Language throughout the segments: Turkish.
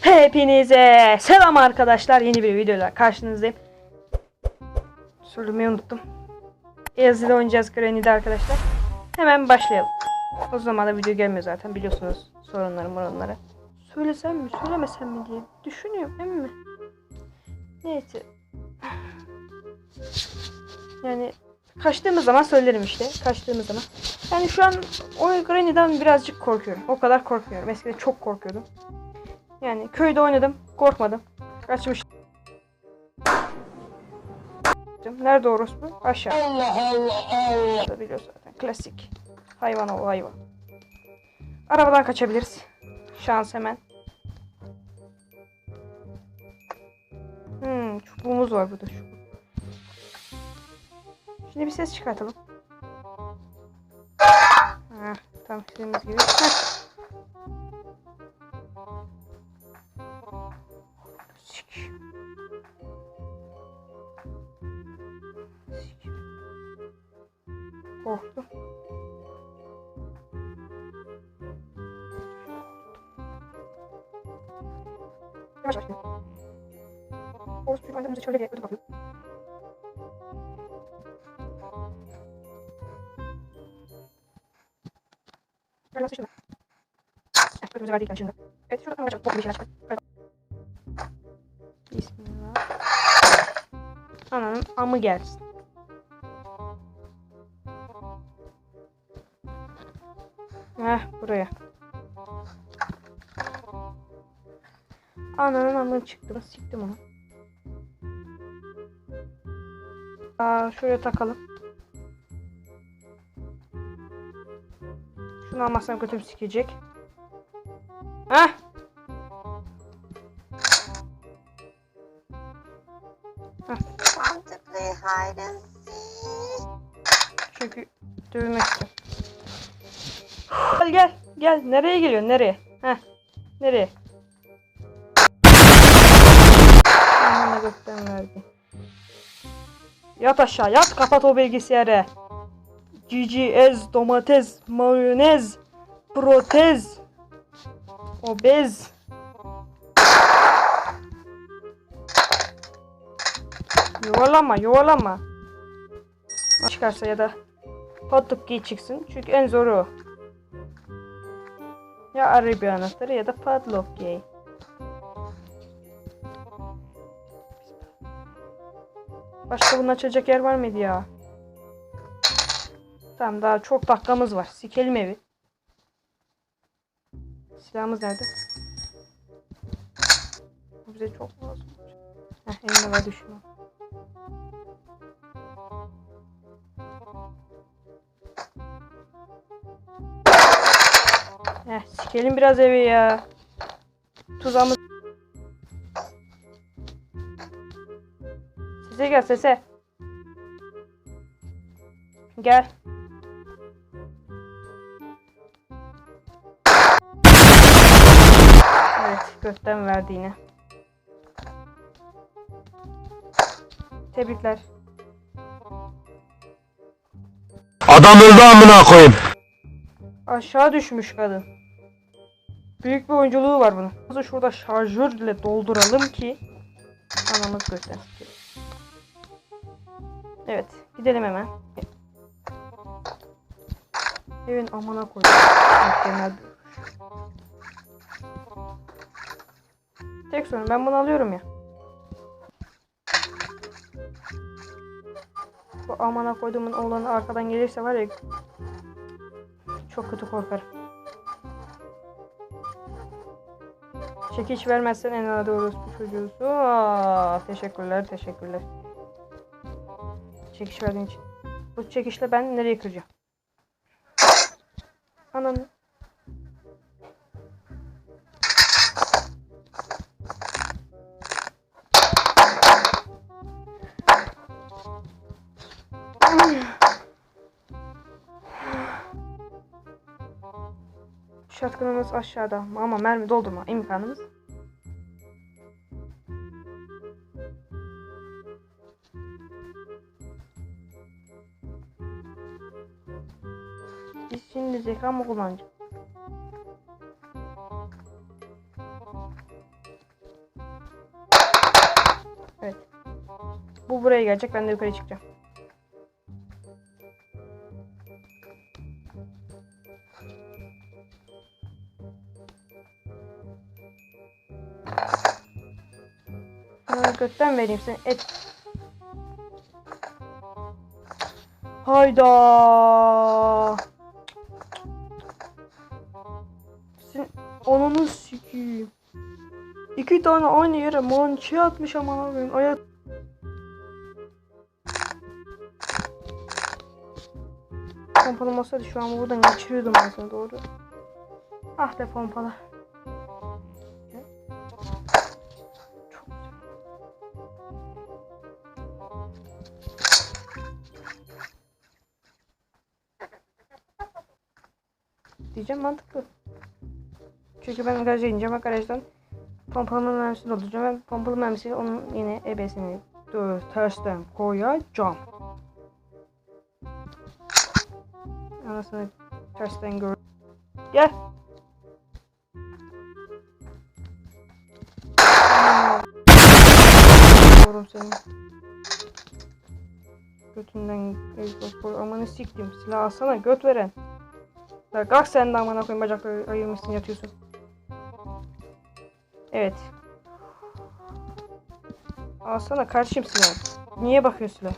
Hepinize selam arkadaşlar. Yeni bir videoyla karşınızdayım. Söylemeyi unuttum. Ezreal oynayacağız Granny'de arkadaşlar. Hemen başlayalım. O zaman da video gelmiyor zaten biliyorsunuz sorunları morunları. Söylesem mi söylemesem mi diye düşünüyorum değil mi? Neyse. Yani kaçtığımız zaman söylerim işte. Kaçtığımız zaman. Yani şu an o Granny'den birazcık korkuyorum. O kadar korkmuyorum. Eskiden çok korkuyordum. Yani köyde oynadım. Korkmadım. Kaçmıştım. Nerede orospu? Aşağı. Allah Allah Allah. Biliyorsun zaten. Klasik. Hayvan o hayvan. Arabadan kaçabiliriz. Şans hemen. Hmm, çubuğumuz var burada çubuk. Şimdi bir ses çıkartalım. Heh, tam istediğimiz gibi. Heh. Sikeyim. Sikeyim. Korktum. Yavaş yavaş. Oğuz çocuk önümüze şöyle bir ödü bakıyor. Ben nasıl şimdi? Evet, ödümüzü verdiyken şimdi. Evet, şuradan alacağım. Ananın amı gelsin. Heh buraya. Ananın amını çıktı. Siktim onu. Aa, şuraya takalım. Şunu almazsam götüm sikecek. Heh. To play hide and seek? Çünkü dövmek istiyorum. Gel gel. Gel. Nereye geliyorsun? Nereye? Heh. Nereye? Amına gökten verdi. Yat aşağı yat. Kapat o bilgisayarı. Cici, ez, domates, mayonez, protez, obez. Yuvarlama, yuvarlama. Çıkarsa ya da hot giy çıksın. Çünkü en zoru o. Ya Arabi anahtarı ya da padlock giy. Başka bunun açacak yer var mıydı ya? Tamam daha çok dakikamız var. Sikelim evi. Silahımız nerede? Bu bize çok lazım. Heh elimde var düşman. Heh sikelim biraz evi ya. Tuzağımız. Sese gel sese. Gel. Evet gökten verdi yine. Tebrikler. Adam öldü amına koyayım. Aşağı düşmüş kadın. Büyük bir oyunculuğu var bunun. Bizi şurada şarjörle dolduralım ki anamız sikeyim. Evet gidelim hemen. Evin. Mükemmel bir- Tek sorun ben bunu alıyorum ya. Amana koyduğumun oğlanı arkadan gelirse var ya çok kötü korkarım. Çekiç vermezsen en adi orospu çocuğusu. Aa, teşekkürler, teşekkürler. Çekiş verdiğin için. Bu çekişle ben nereye kıracağım? Ananı. Takımımız aşağıda ama mermi doldurma imkanımız. Biz şimdi zekamı kullanacağız. Evet. Bu buraya gelecek. Ben de yukarı çıkacağım. Sana götten vereyim seni. Et. Hayda. Sen ananı sikeyim. İki tane aynı yere mançı atmış aman abim. Ayak Pompalım olsaydı şu an buradan geçiriyordum aslında doğru. Ah be pompala. Diyeceğim mantıklı. Çünkü ben garaja ineceğim ve garajdan pompalımın mermisini dolduracağım ve pompalı mermisiyle onun yine ebesini tersten koyacağım. Anasını tersten gör. Gel. Yorum seni. Götünden el koy. Amanı siktim. Silah alsana göt veren. Ya kalk sen de amına koyayım bacakları ayırmışsın yatıyorsun. Evet. Alsana karşıyım silah. Niye bakıyorsun silah?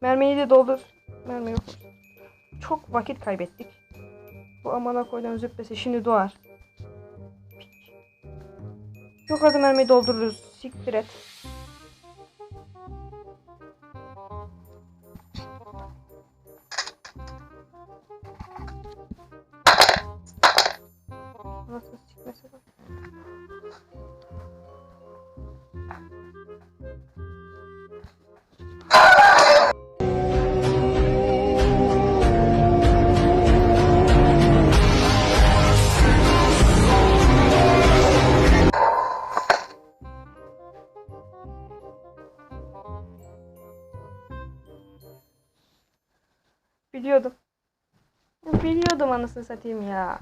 Mermiyi de doldur. Mermi yok. Çok vakit kaybettik. Bu amına koyduğum züppesi şimdi doğar. Yok hadi mermiyi doldururuz. Siktir et. Biliyordum. Biliyordum anasını satayım ya.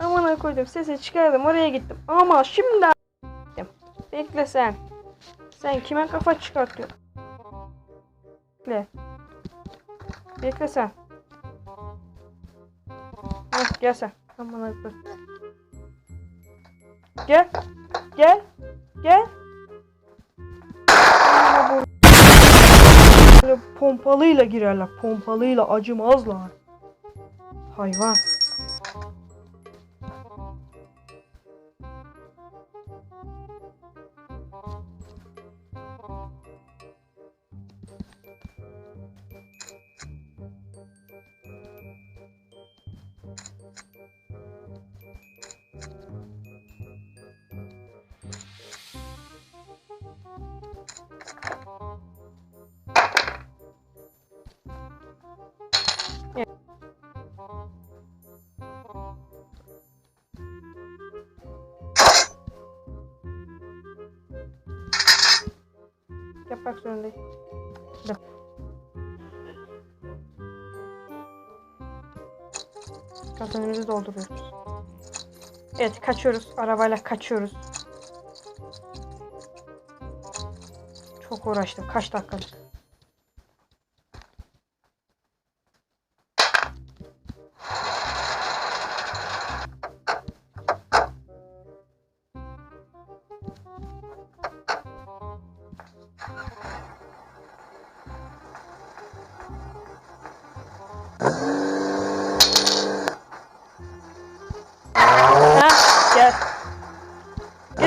Aman koydum sesi çıkardım oraya gittim. Ama şimdi gittim. Bekle sen. Sen kime kafa çıkartıyorsun? Bekle. Bekle sen. Heh, gel sen. Aman koy. Gel. Gel. Gel. Böyle pompalıyla girerler. Pompalıyla acımazlar. Hayvan. Yapmak zorundayım. Dur. Kazanımızı dolduruyoruz. Evet kaçıyoruz. Arabayla kaçıyoruz. Çok uğraştım. Kaç dakikalık.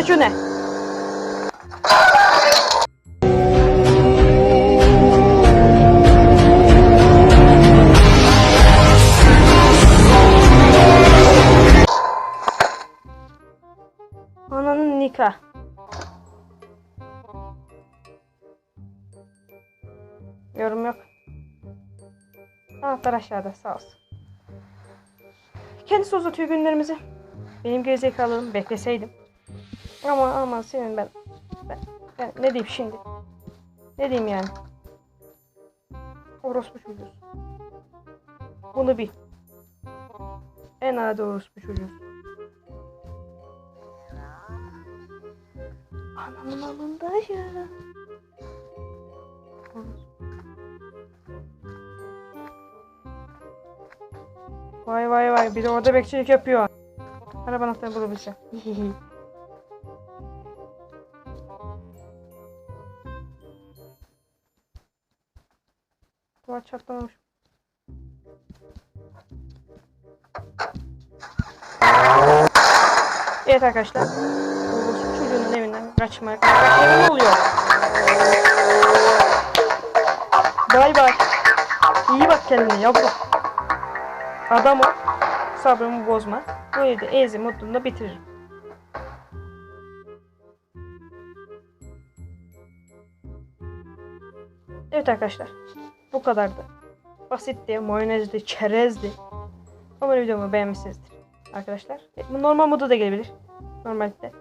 Geç öne. Ananın nikah. Yorum yok. Anahtar aşağıda sağ olsun. Kendisi uzatıyor günlerimizi. Benim gerizekalılığım bekleseydim. Ama ama senin ben, ben, ben ne diyeyim şimdi? Ne diyeyim yani? Orospu çocuğuz. Bunu bil. En adi orospu çocuğuz. Anamın alındayım. Şey. Vay vay vay. Bir Biri orada bekçilik yapıyor. Araba anahtarını bulabilsem. Duvar çatlamamış. Evet arkadaşlar. Bu çocuğun evinden kaçmak. Kaçmak ne oluyor? Bay bay. İyi bak kendine yavrum. Adam ol. Sabrımı bozma. Bu evde ezi mutluluğunda bitiririm. Evet arkadaşlar. Bu kadardı. Basitti, mayonezdi, çerezdi. Umarım videomu beğenmişsinizdir. Arkadaşlar. E, normal modu da gelebilir. Normalde.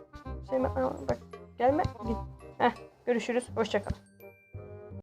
Şey, aa, bak gelme. Git. Heh, görüşürüz. Hoşçakalın.